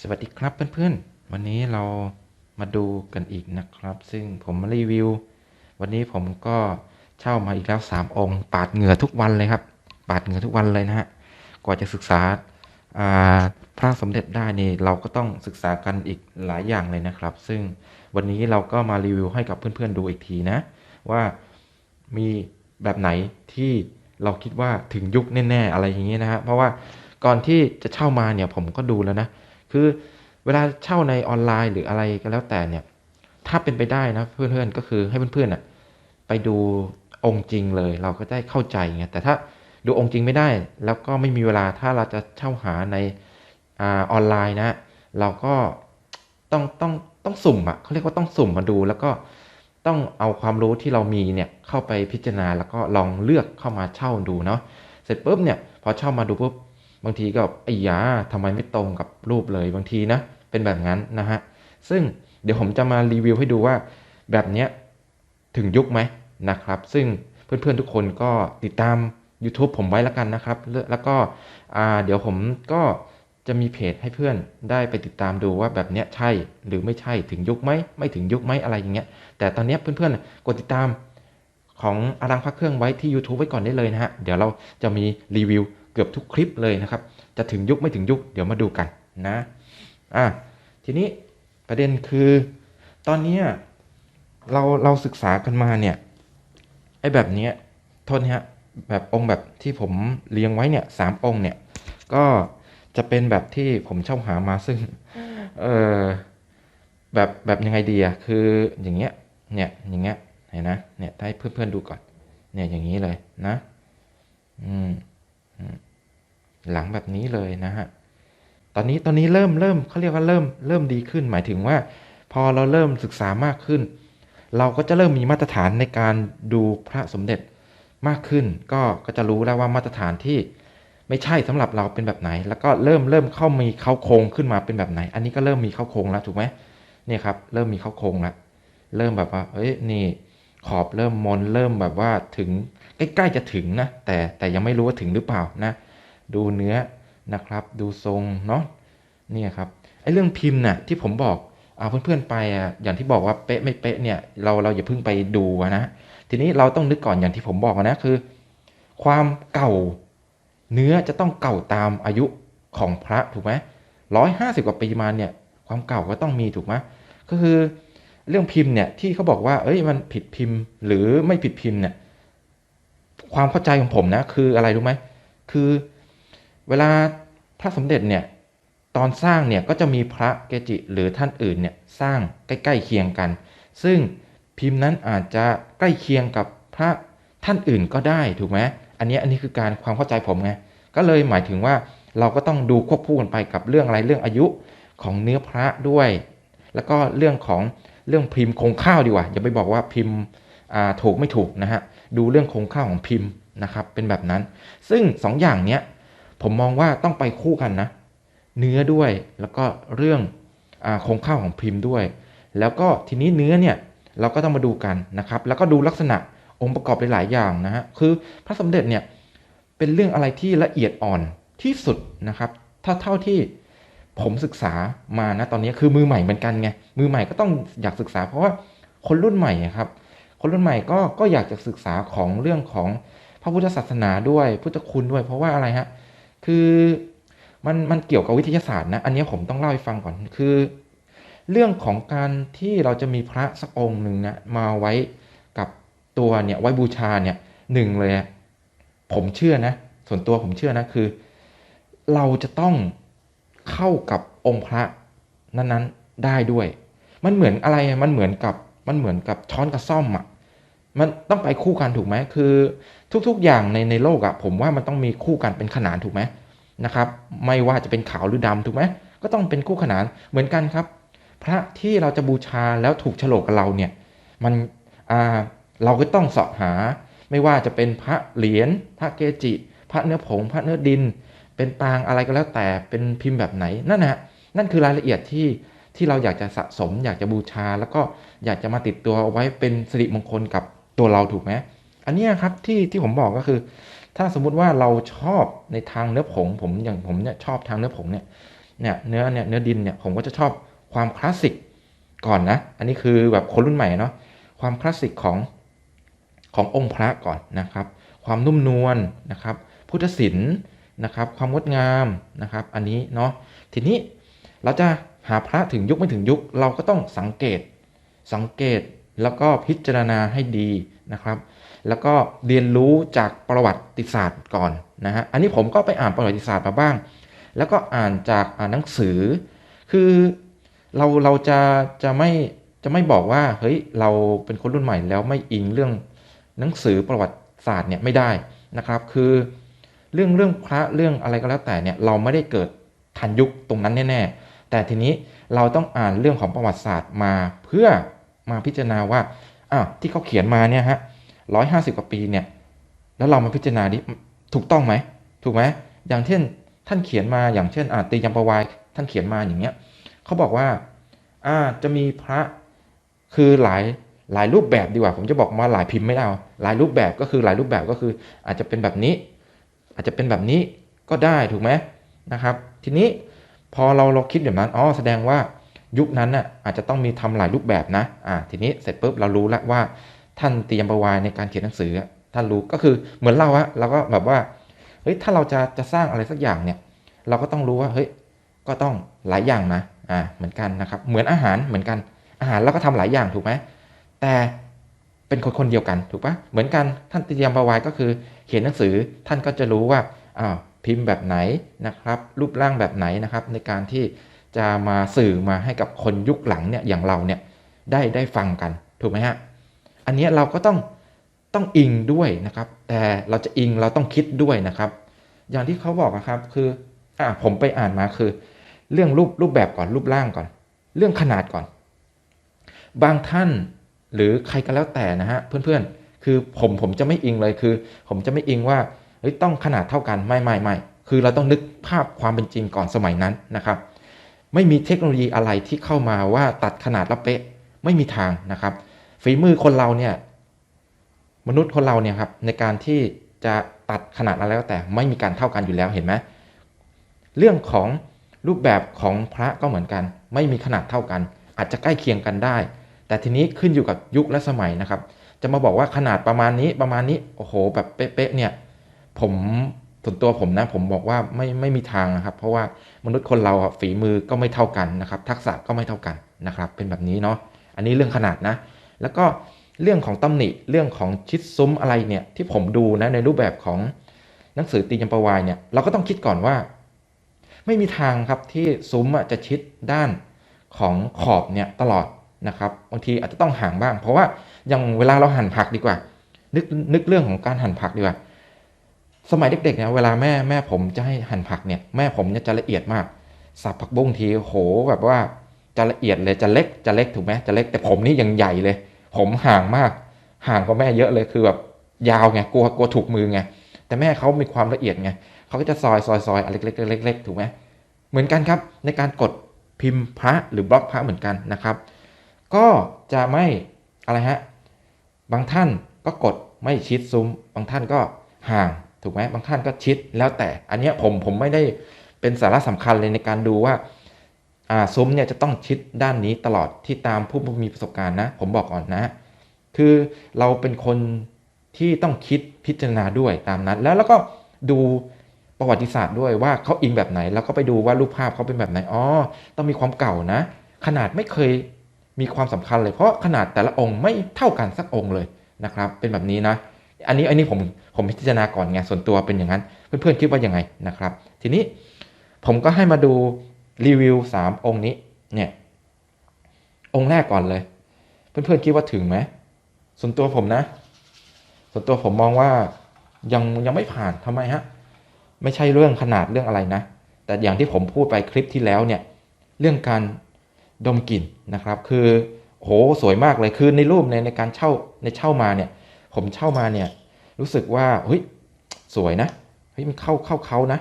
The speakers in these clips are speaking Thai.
สวัสดีครับเพื่อนๆ วันนี้เรามาดูกันอีกนะครับ ซึ่งผมมารีวิว วันนี้ผมก็เช่ามาอีกแล้ว 3 องค์ ปาดเหงื่อทุกวันเลยครับ ปาดเหงื่อทุกวันเลยนะฮะ กว่าจะศึกษาพระสมเด็จได้นี่เราก็ต้องศึกษากันอีกหลายอย่างเลยนะครับ ซึ่งวันนี้เราก็มารีวิวให้กับเพื่อนๆดูอีกทีนะ ว่ามีแบบไหนที่เราคิดว่าถึงยุคแน่ๆอะไรอย่างนี้นะฮะเพราะว่าก่อนที่จะเช่ามาเนี่ยผมก็ดูแล้วนะ คือเวลาเช่าในออนไลน์หรืออะไรก็แล้วแต่เนี่ย ถ้าเป็นไปได้นะเพื่อนๆก็คือให้เพื่อนๆน่ะไปดูองค์จริงเลย เราก็ได้เข้าใจไงแต่ถ้าดูองค์จริงไม่ได้ แล้วก็ไม่มีเวลาถ้าเราจะเช่าหาในอออนไลน์นะ เราก็ต้องต้องต้องสุ่มอะเขาเรียกว่าต้องสุ่มมาดู แล้วก็ต้องเอาความรู้ที่เรามีเนี่ยเข้าไปพิจารณาแล้วก็ลองเลือกเข้ามาเช่าดูเนาะเสร็จปุ๊บเนี่ยพอเช่ามาดูปุ๊บ บางทีก็ไอ้ยาทำไมไม่ตรงกับรูปเลยบางทีนะเป็นแบบนั้นนะฮะซึ่งเดี๋ยวผมจะมารีวิวให้ดูว่าแบบเนี้ยถึงยุคไหมนะครับ ซึ่งเพื่อนๆทุกคนก็ติดตาม YouTube ผมไว้แล้วกันนะครับ แล้วก็เดี๋ยวผมก็จะมีเพจให้เพื่อนได้ไปติดตามดูว่าแบบเนี้ยใช่หรือไม่ใช่ถึงยุคไหมไม่ถึงยุคไหมอะไรอย่างเงี้ยแต่ตอนนี้เพื่อนๆกดติดตามของอารังพักเครื่องไว้ที่ YouTube ไว้ก่อนได้เลยนะฮะ เดี๋ยวเราจะมีรีวิว เกือบทุกคลิปเลยนะครับ จะถึงยุคไม่ถึงยุคเดี๋ยวมาดูกันนะอะทีนี้ประเด็นคือ ตอนเนี้ยเราเราศึกษากันมาเนี่ยไอ้แบบเนี้ยโทษนะฮะแบบองค์แบบที่ผมเรียงไว้เนี่ยสามองค์เนี่ย ก็จะเป็นแบบที่ผมเช่าหามาซึ่งเออแบบแบบยังไงดีอะคืออย่างเงี้ยเนี่ยอย่างเงี้ยเห็นนะเนี่ยให้เพื่อนๆดูก่อน เนี่ยอย่างนี้เลยนะ อืมอืม หลังแบบนี้เลยนะฮะตอนนี้ตอนนี้เริ่มเริ่มเขาเรียกว่าเริ่มเริ่มดีขึ้น หมายถึงว่า พอเราเริ่มศึกษามากขึ้น เราก็จะเริ่มมีมาตรฐานในการดูพระสมเด็จมากขึ้น ก็ก็จะรู้แล้วว่ามาตรฐานที่ไม่ใช่สำหรับเราเป็นแบบไหน แล้วก็เริ่มเริ่มเข้ามีเข้าโครงขึ้นมาเป็นแบบไหน อันนี้ก็เริ่มมีเข้าโครงแล้วถูกไหมเนี่ยครับเริ่มมีเข้าโครงแล้วเริ่มแบบว่าเอ้ยนี่ขอบเริ่มมนเริ่มแบบว่าถึงใกล้ๆจะถึงนะแต่แต่ยังไม่รู้ว่าถึงหรือเปล่านะ ดูเนื้อนะครับ ดูทรงเนาะเนี่ยครับไอ้เรื่องพิมพ์น่ะที่ผมบอกเอาเพื่อนๆไปอะอย่างที่บอกว่าเป๊ะไม่เป๊ะเนี่ยเราเราอย่าเพิ่งไปดูนะทีนี้เราต้องนึกก่อนอย่างที่ผมบอกนะคือ ความเก่าเนื้อจะต้องเก่าตามอายุของพระถูกไหมร้อยห้าสิบกว่าปีมาเนี่ยความเก่าก็ต้องมีถูกไหมก็คือเรื่องพิมพ์เนี่ยที่เขาบอกว่า เอ้ยมันผิดพิมพ์หรือไม่ผิดพิมพ์เนี่ยความเข้าใจของผมนะคืออะไรรู้ไหมคือ เวลาพระสมเด็จเนี่ยตอนสร้างเนี่ยก็จะมีพระเกจิหรือท่านอื่นเนี่ยสร้างใกล้ๆเคียงกัน ซึ่งพิมพ์นั้นอาจจะใกล้เคียงกับพระท่านอื่นก็ได้ถูกไหมอันนี้อันนี้คือการความเข้าใจผมไงก็เลยหมายถึงว่าเราก็ต้องดูควบคู่กันไปกับเรื่องอะไรเรื่องอายุของเนื้อพระด้วย แล้วก็เรื่องของเรื่องพิมพ์คงข้าวดีกว่าอย่าไปบอกว่าพิมพ์ถูกไม่ถูกนะฮะดูเรื่องคงข้าวของพิมพ์นะครับเป็นแบบนั้น ซึ่งสองอย่างเนี้ย ผมมองว่าต้องไปคู่กันนะ เนื้อด้วยแล้วก็เรื่องโครงข้าวของพิมพ์ด้วย แล้วก็ทีนี้เนื้อเนี่ยเราก็ต้องมาดูกันนะครับ แล้วก็ดูลักษณะองค์ประกอบหลาย ๆ อย่างนะฮะคือพระสมเด็จเนี่ยเป็นเรื่องอะไรที่ละเอียดอ่อนที่สุดนะครับ ถ้าเท่าที่ผมศึกษามานะตอนนี้คือมือใหม่เหมือนกันไงมือใหม่ก็ต้องอยากศึกษา เพราะว่าคนรุ่นใหม่ครับ คนรุ่นใหม่ก็ก็อยากจะศึกษาของเรื่องของพระพุทธศาสนาด้วยพุทธคุณด้วย เพราะว่าอะไรฮะ คือมันมันเกี่ยวกับวิทยาศาสตร์นะ อันนี้ผมต้องเล่าให้ฟังก่อน คือ เรื่องของการที่เราจะมีพระสักองค์หนึ่งนะมาไว้กับตัวเนี่ยไว้บูชาเนี่ยหนึ่งเลยผมเชื่อนะ ส่วนตัวผมเชื่อนะคือ เราจะต้องเข้ากับองค์พระนั้นๆได้ด้วย มันเหมือนอะไรมันเหมือนกับมันเหมือนกับช้อนกับซ่อมอะมันต้องไปคู่กันถูกไหมคือ ทุกๆอย่างในในโลกอะผมว่ามันต้องมีคู่กันเป็นขนานถูกไหม นะครับไม่ว่าจะเป็นขาวหรือดำถูกไหมก็ต้องเป็นคู่ขนานเหมือนกันครับ พระที่เราจะบูชาแล้วถูกฉลกกับเราเนี่ยมันเราก็ต้องเสาะหา ไม่ว่าจะเป็นพระเหรียญพระเกจิ พระเนื้อผง พระเนื้อดิน เป็นปางอะไรก็แล้วแต่เป็นพิมพ์แบบไหนนั่นนะนั่นคือรายละเอียดที่ที่เราอยากจะสะสม อยากจะบูชา แล้วก็อยากจะมาติดตัวไว้เป็นสิริมงคลกับตัวเราถูกไหมอันนี้ครับที่ที่ผมบอกก็คือ ถ้าสมมุติว่าเราชอบในทางเนื้อผงผมอย่างผมเนี่ยชอบทางเนื้อผงเนี่ยเนี่ยเนื้อเนี่ยเนื้อดินเนี่ยผมก็จะชอบความคลาสสิกก่อนนะ อันนี้คือแบบคนรุ่นใหม่เนาะความคลาสสิกของขององค์พระก่อนนะครับ ความนุ่มนวลนะครับ พุทธศิลป์นะครับ ความงดงามนะครับ อันนี้เนาะทีนี้เราจะหาพระถึงยุคไม่ถึงยุค เราก็ต้องสังเกตสังเกตแล้วก็พิจารณาให้ดีนะครับ แล้วก็เรียนรู้จากประวัติศาสตร์ก่อนนะฮะอันนี้ผมก็ไปอ่านประวัติศาสตร์มาบ้าง แล้วก็อ่านจากอ่านหนังสือ คือเราเราจะจะไม่จะไม่บอกว่าเฮ้ยเราเป็นคนรุ่นใหม่แล้วไม่อิงเรื่องหนังสือประวัติศาสตร์เนี่ยไม่ได้นะครับ คือเรื่องเรื่องพระเรื่องอะไรก็แล้วแต่เนี่ยเราไม่ได้เกิดทันยุคตรงนั้นแน่ๆ แต่ทีนี้เราต้องอ่านเรื่องของประวัติศาสตร์มาเพื่อมาพิจารณาว่าอ้าวที่เขาเขียนมาเนี่ยฮะ ร้อยห้าสิบกว่าปีเนี่ย แล้วเรามาพิจารณาดิถูกต้องไหมถูกไหมอย่างเช่นท่านเขียนมาอย่างเช่นอาตียมประวายท่านเขียนมาอย่างเงี้ยเขาบอกว่าอ่าจะมีพระคือหลายหลายรูปแบบดีกว่า ผมจะบอกมาหลายพิมพ์ไม่เอาหลายรูปแบบก็คือหลายรูปแบบก็คือ อาจจะเป็นแบบนี้ อาจจะเป็นแบบนี้ก็ได้ถูกไหมนะครับ ทีนี้พอเราเราคิดอย่างนั้นอ๋อแสดงว่ายุคนั้นน่ะอาจจะต้องมีทำหลายรูปแบบนะอ่าทีนี้เสร็จปุ๊บเรารู้แล้วว่า ท่านเตรียมประวายในการเขียนหนังสือท่านรู้ก็คือเหมือนเราอะเราก็แบบว่าเฮ้ยถ้าเราจะจะสร้างอะไรสักอย่างเนี่ย เราก็ต้องรู้ว่าเฮ้ยก็ต้องหลายอย่างนะอ่าเหมือนกันนะครับ เหมือนอาหารเหมือนกันอาหารเราก็ทำหลายอย่างถูกไหมแต่เป็นคนคนเดียวกันถูกปะเหมือนกันท่านเตรียมประวายก็คือ เขียนหนังสือท่านก็จะรู้ว่าอ้าวพิมพ์แบบไหนนะครับ รูปร่างแบบไหนนะครับ ในการที่จะมาสื่อมาให้กับคนยุคหลังเนี่ยอย่างเราเนี่ยได้ได้ฟังกันถูกไหมฮะ อันนี้เราก็ต้องต้องอิงด้วยนะครับ แต่เราจะอิงเราต้องคิดด้วยนะครับ อย่างที่เขาบอกนะครับคืออ่าผมไปอ่านมาคือ เรื่องรูปรูปแบบก่อนรูปร่างก่อน เรื่องขนาดก่อน บางท่านหรือใครก็แล้วแต่นะฮะเพื่อนๆ คือผมผมจะไม่อิงเลยคือ ผมจะไม่อิงว่าเฮ้ยต้องขนาดเท่ากันไม่ไม่ไม่คือเราต้องนึกภาพความเป็นจริงก่อนสมัยนั้นนะครับ ไม่มีเทคโนโลยีอะไรที่เข้ามาว่าตัดขนาดแล้วเป๊ะไม่มีทางนะครับ ฝีมือคนเราเนี่ย มนุษย์คนเราเนี่ยครับในการที่จะตัดขนาดอะไรแล้วแต่ไม่มีการเท่ากันอยู่แล้วเห็นไหมเรื่องของรูปแบบของพระก็เหมือนกัน ไม่มีขนาดเท่ากัน อาจจะใกล้เคียงกันได้ แต่ทีนี้ขึ้นอยู่กับยุคและสมัยนะครับ จะมาบอกว่าขนาดประมาณนี้ประมาณนี้โอ้โห แบบเป๊ะๆเนี่ย ผมส่วนตัวผมนะผมบอกว่าไม่ไม่มีทางนะครับ เพราะว่ามนุษย์คนเราฝีมือก็ไม่เท่ากันนะครับ ทักษะก็ไม่เท่ากันนะครับ เป็นแบบนี้เนาะอันนี้เรื่องขนาดนะ แล้วก็เรื่องของตำหนิเรื่องของชิดซุ้มอะไรเนี่ยที่ผมดูนะในรูปแบบของหนังสือตียมปวายเนี่ยเราก็ต้องคิดก่อนว่า ไม่มีทางครับที่ซุ้มจะชิดด้านของขอบเนี่ยตลอดนะครับบางทีอาจจะต้องห่างบ้าง เพราะว่าอย่างเวลาเราหั่นผักดีกว่า นึกนึกเรื่องของการหั่นผักดีกว่า สมัยเด็กๆเนี่ยเวลาแม่แม่ผมจะให้หั่นผักเนี่ยแม่ผมเนี่ยจะละเอียดมากสับผักบุ้งทีโหแบบว่า จะละเอียดเลยจะเล็กจะเล็กถูกไหมจะเล็กแต่ผมนี่ยังใหญ่เลย ผมห่างมาก ห่างกว่าแม่เยอะเลยคือแบบยาวไงกลัวกลัวถูกมือไงแต่แม่เขามีความละเอียดไงเขาก็จะซอยซอยซอยอะไรเล็กๆเล็กๆถูกไหมเหมือนกันครับ ในการกดพิมพ์พระหรือบล็อกพระเหมือนกันนะครับ ก็จะไม่อะไรฮะบางท่านก็กดไม่ชิดซุ้ม บางท่านก็ห่างถูกไหมบางท่านก็ชิดแล้วแต่อันนี้ผมผมไม่ได้เป็นสาระสำคัญเลยในการดูว่า ซุ้มเนี่ยจะต้องชิดด้านนี้ตลอดที่ตามผู้มีประสบการณ์นะ ผมบอกก่อนนะ คือเราเป็นคนที่ต้องคิดพิจารณาด้วยตามนั้น แล้วแล้วก็ดูประวัติศาสตร์ด้วยว่าเขาอิงแบบไหน แล้วก็ไปดูว่ารูปภาพเขาเป็นแบบไหนอ๋อต้องมีความเก่านะ ขนาดไม่เคยมีความสำคัญเลย เพราะขนาดแต่ละองค์ไม่เท่ากันสักองค์เลยนะครับ เป็นแบบนี้นะ อันนี้อันนี้ผมผมพิจารณาก่อนไงส่วนตัวเป็นอย่างนั้น เพื่อนๆคิดว่ายังไงนะครับ ทีนี้ผมก็ให้มาดู รีวิวสามองค์นี้เนี่ยองค์แรกก่อนเลย เพื่อนๆคิดว่าถึงไหมส่วนตัวผมนะ ส่วนตัวผมมองว่ายังยังไม่ผ่านทำไมฮะไม่ใช่เรื่องขนาดเรื่องอะไรนะ แต่อย่างที่ผมพูดไปคลิปที่แล้วเนี่ยเรื่องการดมกลิ่นนะครับ คือโหสวยมากเลยคือในรูปในในการเช่าในเช่ามาเนี่ย ผมเช่ามาเนี่ยรู้สึกว่าเฮ้ยสวยนะเฮ้ยมันเข้าเข้าเขานะ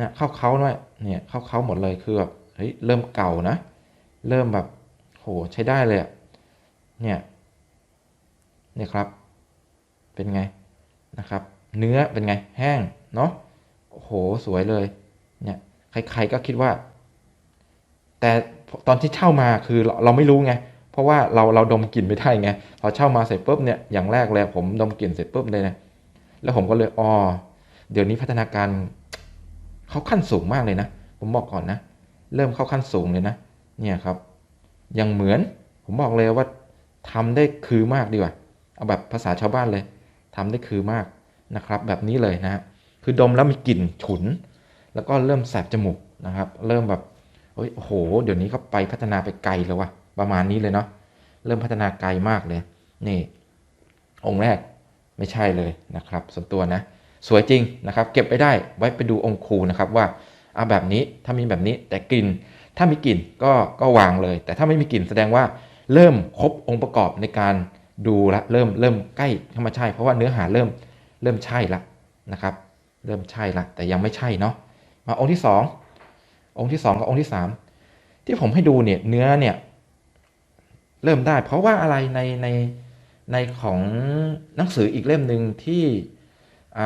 นะเข้าเขาด้วยเนี่ยเข้าเขาหมดเลยคือแบบเฮ้ยเริ่มเก่านะ เริ่มแบบโหใช้ได้เลยอะเนี่ยเนี่ยครับ เป็นไงนะครับ เนื้อเป็นไงแห้งเนาะโอ้โหสวยเลยเนี่ยใครๆก็คิดว่า แต่ตอนที่เช่ามาคือเราเราไม่รู้ไงเพราะว่าเราเราดมกลิ่นไม่ได้ไงพอเช่ามาเสร็จปุ๊บเนี่ยอย่างแรกเลยผมดมกลิ่นเสร็จปุ๊บเลยนะแล้วผมก็เลยอ๋อเดี๋ยวนี้พัฒนาการ เขาขั้นสูงมากเลยนะ ผมบอกก่อนนะ เริ่มเข้าขั้นสูงเลยนะ เนี่ยครับ ยังเหมือน ผมบอกเลยว่าทำได้คือมากดีกว่า เอาแบบภาษาชาวบ้านเลยทำได้คือมากนะครับ แบบนี้เลยนะฮะคือดมแล้วมีกลิ่นฉุน แล้วก็เริ่มแสบจมูกนะครับ เริ่มแบบเฮ้ยโอ้โห เดี๋ยวนี้เขาไปพัฒนาไปไกลแล้ววะประมาณนี้เลยเนาะ เริ่มพัฒนาไกลมากเลย นี่ องค์แรกไม่ใช่เลยนะครับ ส่วนตัวนะ สวยจริงนะครับ เก็บไปได้ไว้ไปดูองค์ครูนะครับว่าเอาแบบนี้ถ้ามีแบบนี้แต่กลิ่นถ้ามีกลิ่นก็ก็วางเลย แต่ถ้าไม่มีกลิ่นแสดงว่าเริ่มครบองค์ประกอบในการดูละเริ่มเริ่มใกล้เข้ามาใช่ เพราะว่าเนื้อหาเริ่มเริ่มใช่ละนะครับ เริ่มใช่ละแต่ยังไม่ใช่เนาะมาองค์ที่สององค์ที่สองกับองค์ที่สามที่ผมให้ดูเนี่ยเนื้อเนี่ยเริ่มได้ เพราะว่าอะไรในในในของหนังสืออีกเล่มหนึ่งที่ อ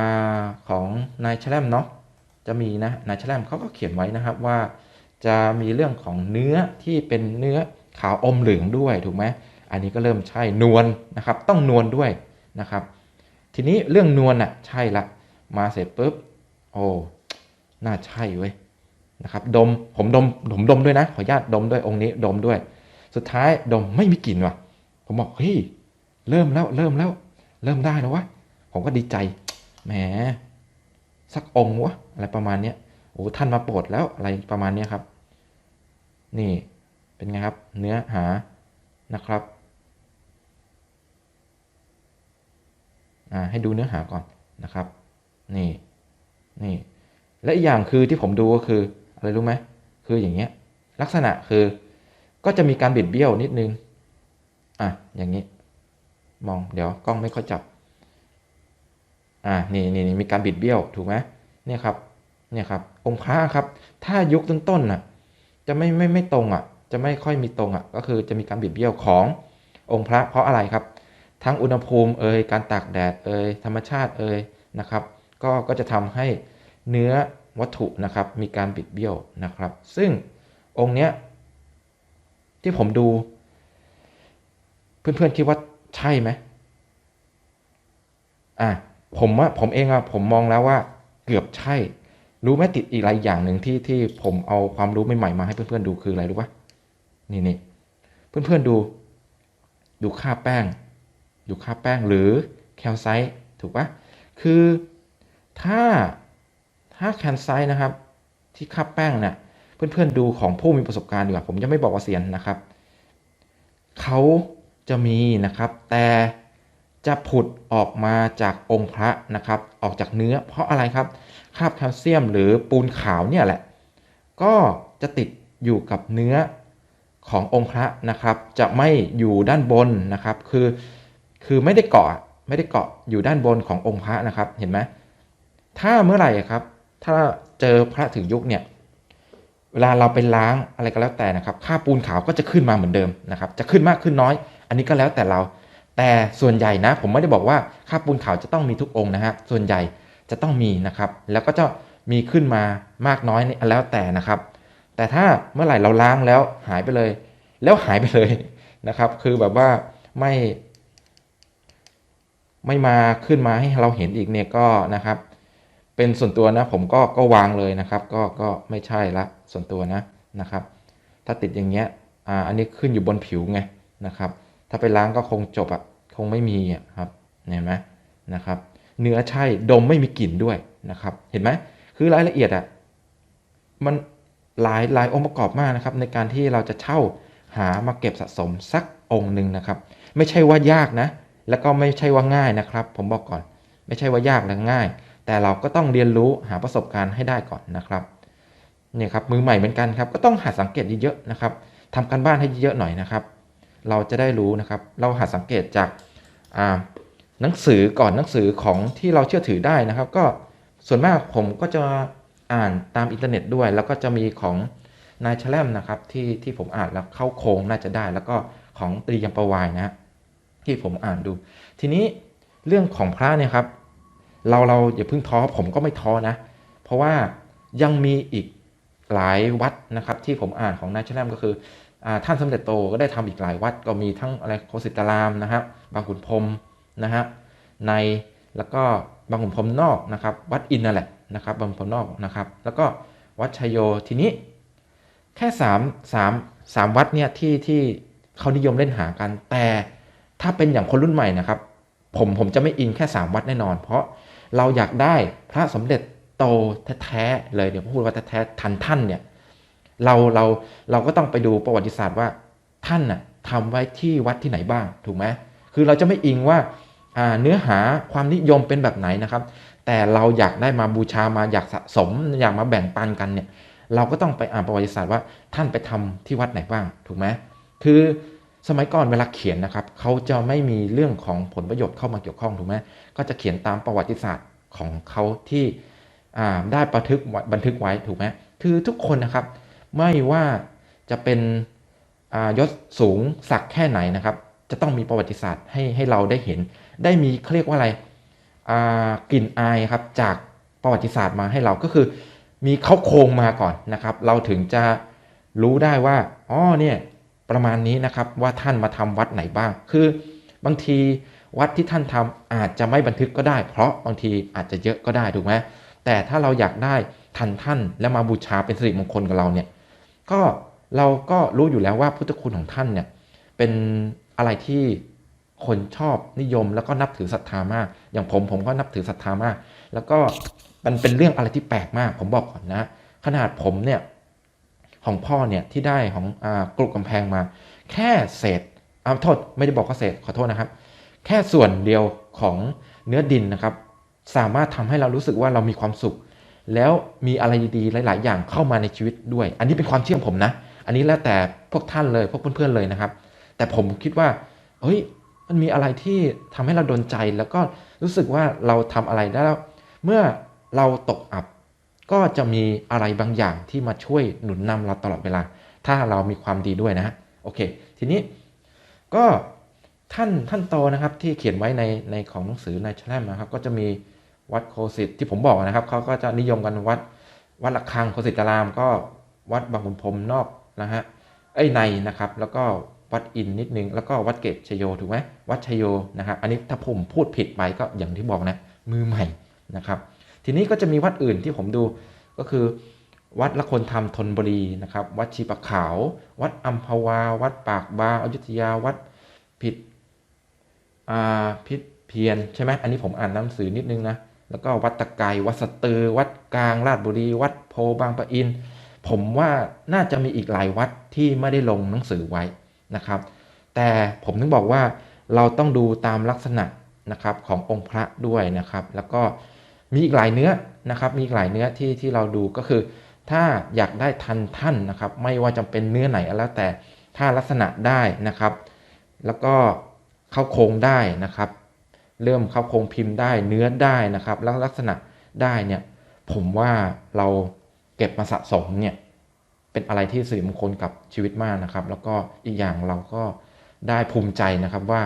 ของนายแชลมเนาะจะมีนะนายแชลมเขาก็เขียนไว้นะครับว่า จะมีเรื่องของเนื้อที่เป็นเนื้อขาวอมเหลืองด้วยถูกไหมอันนี้ก็เริ่มใช่นวลนะครับ ต้องนวลด้วยนะครับ ทีนี้เรื่องนวลอะใช่ละ มาเสร็จปุ๊บโอ้น่าใช่เว้ยนะครับดมผมดมผมดมด้วยนะ ขออนุญาตดมด้วยองค์นี้ดมด้วย สุดท้ายดมไม่มีกลิ่นว่ะ ผมบอกเฮ้ยเริ่มแล้วเริ่มแล้ว เริ่มได้แล้ววะผมก็ดีใจ แหมสักองค์วะอะไรประมาณเนี้ยโอ้ท่านมาโปรดแล้วอะไรประมาณเนี้ยครับ นี่เป็นไงครับเนื้อหานะครับอ่าให้ดูเนื้อหาก่อนนะครับ นี่นี่และอีกอย่างคือที่ผมดูก็คืออะไรรู้ไหมคืออย่างเงี้ยลักษณะคือก็จะมีการบิดเบี้ยวนิดนึงอะอย่างนี้ มองเดี๋ยวกล้องไม่ค่อยจับ อ่านี่นี่นี่มีการบิดเบี้ยวถูกไหมเนี่ยครับเนี่ยครับองค์พระครับ ถ้ายุคต้นๆน่ะจะไม่ไม่ไม่ตรงอะ จะไม่ค่อยมีตรงอะ ก็คือจะมีการบิดเบี้ยวขององค์พระเพราะอะไรครับ ทั้งอุณหภูมิเอ่ยการตากแดดเอ่ยธรรมชาติเอ่ยนะครับ ก็ก็จะทำให้เนื้อวัตถุนะครับมีการบิดเบี้ยวนะครับ ซึ่งองค์เนี้ยที่ผมดู เพื่อนๆคิดว่าใช่ไหมอะ ผมว่าผมเองอะผมมองแล้วว่าเกือบใช่ รู้ไหมติดอีกอะไรอย่างหนึ่งที่ที่ผมเอาความรู้ใหม่ๆมาให้เพื่อนๆดูคืออะไรรู้ปะนี่นี่เพื่อนๆดู ดูค่าแป้ง ดูค่าแป้งหรือแคลไซต์ถูกปะคือถ้าถ้าแคลไซต์นะครับ ที่ค่าแป้งเนี่ยเพื่อนๆดูของผู้มีประสบการณ์ดีกว่าผมจะไม่บอกว่าเซียนนะครับ เขาจะมีนะครับ แต่ จะผุดออกมาจากองค์พระนะครับ ออกจากเนื้อ เพราะอะไรครับคราบแคลเซียมหรือปูนขาวเนี่ยแหละ ก็จะติดอยู่กับเนื้อขององค์พระนะครับ จะไม่อยู่ด้านบนนะครับ คือคือไม่ได้เกาะไม่ได้เกาะอยู่ด้านบนขององค์พระนะครับ เห็นไหมถ้าเมื่อไหร่ครับ ถ้าเจอพระถึงยุคเนี่ย เวลาเราไปล้างอะไรก็แล้วแต่นะครับ ค่าปูนขาวก็จะขึ้นมาเหมือนเดิมนะครับ จะขึ้นมากขึ้นน้อย อันนี้ก็แล้วแต่เรา แต่ส่วนใหญ่นะผมไม่ได้บอกว่าค่าปูนขาวจะต้องมีทุกองค์นะฮะส่วนใหญ่จะต้องมีนะครับ แล้วก็จะมีขึ้นมามากน้อยนี่แล้วแต่นะครับ แต่ถ้าเมื่อไหร่เราล้างแล้วหายไปเลย แล้วหายไปเลยนะครับ คือแบบว่าไม่ ไม่มาขึ้นมาให้เราเห็นอีกเนี่ยก็นะครับ เป็นส่วนตัวนะ ผมก็ก็วางเลยนะครับ ก็ก็ไม่ใช่ละส่วนตัวนะนะครับ ถ้าติดอย่างเงี้ยอ่าอันนี้ขึ้นอยู่บนผิวไงนะครับ ถ้าไปล้างก็คงจบอะคงไม่มีอะครับเห็นไหมนะครับเนื้อใช่ดมไม่มีกลิ่นด้วยนะครับ เห็นไหมคือรายละเอียดอะมันหลายหลายองค์ประกอบมากนะครับ ในการที่เราจะเช่าหามาเก็บสะสมสักองค์หนึ่งนะครับ ไม่ใช่ว่ายากนะ แล้วก็ไม่ใช่ว่าง่ายนะครับ ผมบอกก่อน ไม่ใช่ว่ายากและง่าย แต่เราก็ต้องเรียนรู้หาประสบการณ์ให้ได้ก่อนนะครับเนี่ยครับมือใหม่เหมือนกันครับก็ต้องหัดสังเกตเยอะๆนะครับทำการบ้านให้เยอะๆหน่อยนะครับ เราจะได้รู้นะครับ เราหัดสังเกตจากหนังสือก่อนหนังสือของที่เราเชื่อถือได้นะครับ ก็ส่วนมากผมก็จะอ่านตามอินเทอร์เน็ตด้วย แล้วก็จะมีของนายแชลมนะครับที่ที่ผมอ่านแล้วเข้าโครงน่าจะได้ แล้วก็ของตรียมประวายนะที่ผมอ่านดู ทีนี้เรื่องของพระเนี่ยครับ เราเราอย่าเพิ่งท้อผมก็ไม่ท้อนะ เพราะว่ายังมีอีกหลายวัดนะครับที่ผมอ่านของนายชลมก็คือ ท่านสมเด็จโตก็ได้ทำอีกหลายวัดก็มีทั้งอะไรโคสิตารามนะครับ บางขุนพรมนะฮะในแล้วก็บางขุนพรมนอกนะครับ วัดอินนั่นแหละนะครับบางขุนพรมนอกนะครับ แล้วก็วัดชยโยทีนี้ แค่สามสามสามวัดเนี่ยที่ที่เขานิยมเล่นหากัน แต่ถ้าเป็นอย่างคนรุ่นใหม่นะครับ ผมผมจะไม่อินแค่ 3 วัดแน่นอน เพราะเราอยากได้พระสมเด็จโตแท้ๆเลยเดี๋ยวพูดว่าแท้ๆทันท่านเนี่ย เราเราเราก็ต้องไปดูประวัติศาสตร์ว่าท่านน่ะทำไว้ที่วัดที่ไหนบ้างถูกไหมคือเราจะไม่อิงว่าเนื้อหาความนิยมเป็นแบบไหนนะครับ แต่เราอยากได้มาบูชามาอยากสะสมอยากมาแบ่งปันกันเนี่ยเราก็ต้องไปอ่านประวัติศาสตร์ว่าท่านไปทำที่วัดไหนบ้างถูกไหมคือสมัยก่อนเวลาเขียนนะครับเขาจะไม่มีเรื่องของผลประโยชน์เข้ามาเกี่ยวข้องถูกไหมก็จะเขียนตามประวัติศาสตร์ของเขาที่ได้บันทึกบันทึกไว้ถูกไหมคือทุกคนนะครับ ไม่ว่าจะเป็นยศสูงสักแค่ไหนนะครับ จะต้องมีประวัติศาสตร์ให้ให้เราได้เห็น ได้มีเขาเรียกว่าอะไรกลิ่นอายครับจากประวัติศาสตร์มาให้เราก็คือ มีเขาโครงมาก่อนนะครับ เราถึงจะรู้ได้ว่าอ๋อเนี่ยประมาณนี้นะครับว่าท่านมาทำวัดไหนบ้าง คือบางทีวัดที่ท่านทำอาจจะไม่บันทึกก็ได้ เพราะบางทีอาจจะเยอะก็ได้ถูกไหมแต่ถ้าเราอยากได้ทันท่านและมาบูชาเป็นสิริมงคลกับเราเนี่ย ก็เราก็รู้อยู่แล้วว่าพุทธคุณของท่านเนี่ยเป็นอะไรที่คนชอบนิยมแล้วก็นับถือศรัทธามาก อย่างผมผมก็นับถือศรัทธามาก แล้วก็มันเป็นเรื่องอะไรที่แปลกมาก ผมบอกก่อนนะ ขนาดผมเนี่ยของพ่อเนี่ยที่ได้ของอกรุกกำแพงมา แค่เศษอาโทษไม่ได้บอกว่าเศษขอโทษนะครับ แค่ส่วนเดียวของเนื้อดินนะครับ สามารถทำให้เรารู้สึกว่าเรามีความสุข แล้วมีอะไรดีๆหลาย ๆ อย่างเข้ามาในชีวิตด้วย อันนี้เป็นความเชื่อผมนะ อันนี้แล้วแต่พวกท่านเลยพวกเพื่อนๆเลยนะครับ แต่ผมคิดว่าเฮ้ยมันมีอะไรที่ทำให้เราโดนใจแล้วก็รู้สึกว่าเราทำอะไรได้แล้ว เมื่อเราตกอับ ก็จะมีอะไรบางอย่างที่มาช่วยหนุนนำเราตลอดเวลา ถ้าเรามีความดีด้วยนะโอเค ทีนี้ก็ท่านท่านโตนะครับที่เขียนไว้ในในของหนังสือในชแลมนะครับ ก็จะมี วัดโคสิตที่ผมบอกนะครับเขาก็จะนิยมกันวัดวัดละคังโคสิตารามก็วัดบางขุนพรมนอกนะฮะไอ้ในนะครับ แล้วก็วัดอินนิดนึงแล้วก็วัดเกตชโยถูกไหมวัดชโยนะครับอันนี้ถ้าผมพูดผิดไปก็อย่างที่บอกนะมือใหม่นะครับ ทีนี้ก็จะมีวัดอื่นที่ผมดูก็คือ วัดละคนธรรมทนบุรีนะครับ วัดชีปะขาว วัดอัมพวา วัดปากบาอยุธยาวัดผิดอ่าพิษเพียนใช่ไหมอันนี้ผมอ่านหนังสือนิดนึงนะ แล้วก็วัดตะไกวัดสตือ วัดกลางราชบุรี วัดโพบางปะอิน ผมว่าน่าจะมีอีกหลายวัดที่ไม่ได้ลงหนังสือไว้นะครับ แต่ผมถึงบอกว่าเราต้องดูตามลักษณะนะครับขององค์พระด้วยนะครับ แล้วก็มีอีกหลายเนื้อนะครับ มีอีกหลายเนื้อที่ที่เราดูก็คือ ถ้าอยากได้ทันท่านนะครับ ไม่ว่าจะเป็นเนื้อไหนแล้วแต่ถ้าลักษณะได้นะครับ แล้วก็เข้าโครงได้นะครับ เริ่มเข้าโครงพิมพ์ได้เนื้อได้นะครับแล้วลักษณะได้เนี่ยผมว่าเราเก็บมาสะสมเนี่ยเป็นอะไรที่สิริมงคลกับชีวิตมากนะครับ แล้วก็อีกอย่างเราก็ได้ภูมิใจนะครับว่า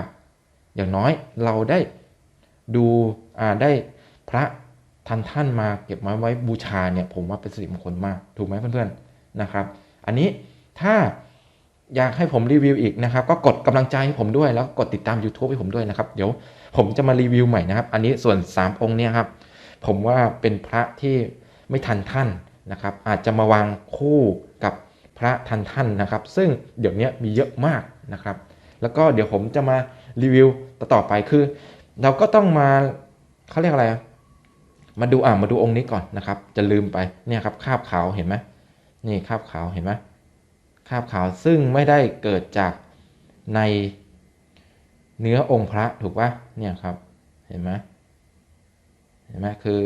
อย่างน้อยเราได้ดูอ่าได้พระท่านท่านมาเก็บมาไว้บูชาเนี่ยผมว่าเป็นสิริมงคลมากถูกไหมเพื่อนๆนะครับ อันนี้ถ้าอยากให้ผมรีวิวอีกนะครับ ก็กดกำลังใจให้ผมด้วยแล้วกดติดตาม YouTube ให้ผมด้วยนะครับ เดี๋ยว ผมจะมารีวิวใหม่นะครับ อันนี้ส่วน 3 องค์เนี่ยครับ ผมว่าเป็นพระที่ไม่ทันท่านนะครับ อาจจะมาวางคู่กับพระทันท่านนะครับ ซึ่งเดี๋ยวนี้มีเยอะมากนะครับ แล้วก็เดี๋ยวผมจะมารีวิวต่อไปคือ เราก็ต้องมาเขาเรียกอะไร มาดูอ่ามาดูองค์นี้ก่อนนะครับ จะลืมไปเนี่ยครับคาบขาวเห็นไหมนี่คาบขาวเห็นไหมคาบขาวซึ่งไม่ได้เกิดจากใน เนื้อองค์พระถูกปะเนี่ยครับเห็นไหมเห็นไหมคือ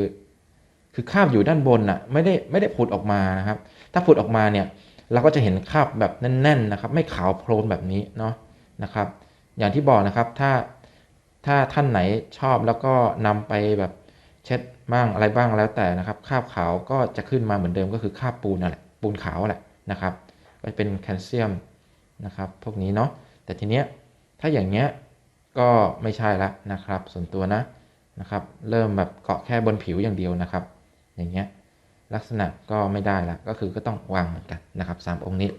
คือคาบอยู่ด้านบนน่ะไม่ได้ไม่ได้ผุดออกมานะครับ ถ้าผุดออกมาเนี่ยเราก็จะเห็นคาบแบบแน่นๆนะครับ ไม่ขาวโพลนแบบนี้เนาะนะครับ อย่างที่บอกนะครับถ้าถ้าท่านไหนชอบแล้วก็นำไปแบบเช็ดบ้างอะไรบ้างแล้วแต่นะครับคาบขาวก็จะขึ้นมาเหมือนเดิมก็คือคาบปูนนั่นแหละปูนขาวแหละนะครับก็เป็นแคลเซียมนะครับ พวกนี้เนาะแต่ทีเนี้ยถ้าอย่างเงี้ย ก็ไม่ใช่ละนะครับ ส่วนตัวนะนะครับ เริ่มแบบเกาะแค่บนผิวอย่างเดียวนะครับ อย่างเงี้ยลักษณะก็ไม่ได้ละก็คือก็ต้องวางเหมือนกันนะครับสามองค์นี้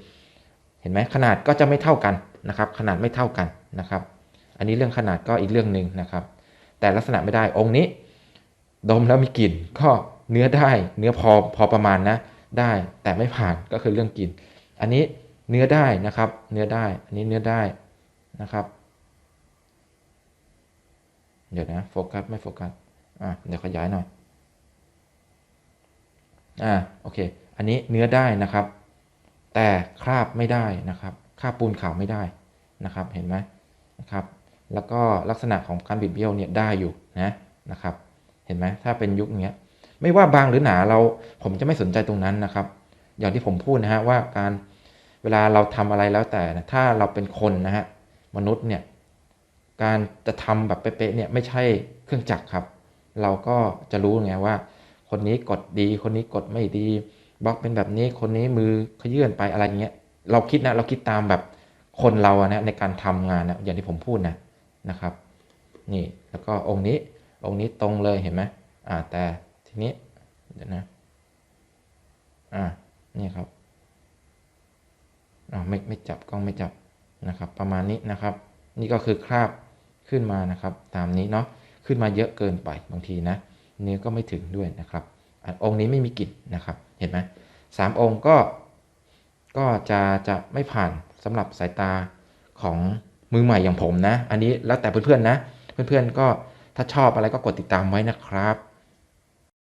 เห็นไหมขนาดก็จะไม่เท่ากันนะครับ ขนาดไม่เท่ากันนะครับ อันนี้เรื่องขนาดก็อีกเรื่องหนึ่งนะครับ แต่ลักษณะไม่ได้องค์นี้ ดมแล้วมีกลิ่นก็เนื้อได้เนื้อพอพอประมาณนะได้แต่ไม่ผ่านก็คือเรื่องกลิ่นอันนี้เนื้อได้นะครับ เนื้อได้ อันนี้เนื้อได้นะครับ เดี๋ยวนะโฟกัสไม่โฟกัสอะเดี๋ยวขยายหน่อยอ่าโอเค อันนี้เนื้อได้นะครับ แต่คราบไม่ได้นะครับคราบปูนขาวไม่ได้นะครับ เห็นไหมนะครับ แล้วก็ลักษณะของการบิดเบี้ยวเนี่ยได้อยู่นะนะครับ เห็นไหมถ้าเป็นยุคนี้ไม่ว่าบางหรือหนาเราผมจะไม่สนใจตรงนั้นนะครับ อย่างที่ผมพูดนะฮะว่าการเวลาเราทำอะไรแล้วแต่นะถ้าเราเป็นคนนะฮะมนุษย์เนี่ย การจะทำแบบเป๊ะๆเนี่ยไม่ใช่เครื่องจักรครับ เราก็จะรู้ไงว่า คนนี้กดดีคนนี้กดไม่ดีบล็อกเป็นแบบนี้คนนี้มือขยื่นไปอะไรเงี้ยเราคิดนะเราคิดตามแบบคนเราอะนะในการทำงานนะอย่างที่ผมพูดนะนะครับ นี่แล้วก็องค์นี้องค์นี้ตรงเลยเห็นไหมอ่าแต่ทีนี้เดี๋ยวนะอ่านี่ครับอ่าไม่ไม่จับกล้องไม่จับนะครับ ประมาณนี้นะครับ นี่ก็คือคราบ ขึ้นมานะครับ ตามนี้เนาะขึ้นมาเยอะเกินไปบางทีนะ เนื้อก็ไม่ถึงด้วยนะครับอองค์นี้ไม่มีกลิ่นนะครับเห็นไหมสามองค์ก็ก็จะจะไม่ผ่านสำหรับสายตาของมือใหม่อย่างผมนะ อันนี้แล้วแต่เพื่อนๆนะ เพื่อนๆก็ถ้าชอบอะไรก็กดติดตามไว้นะครับ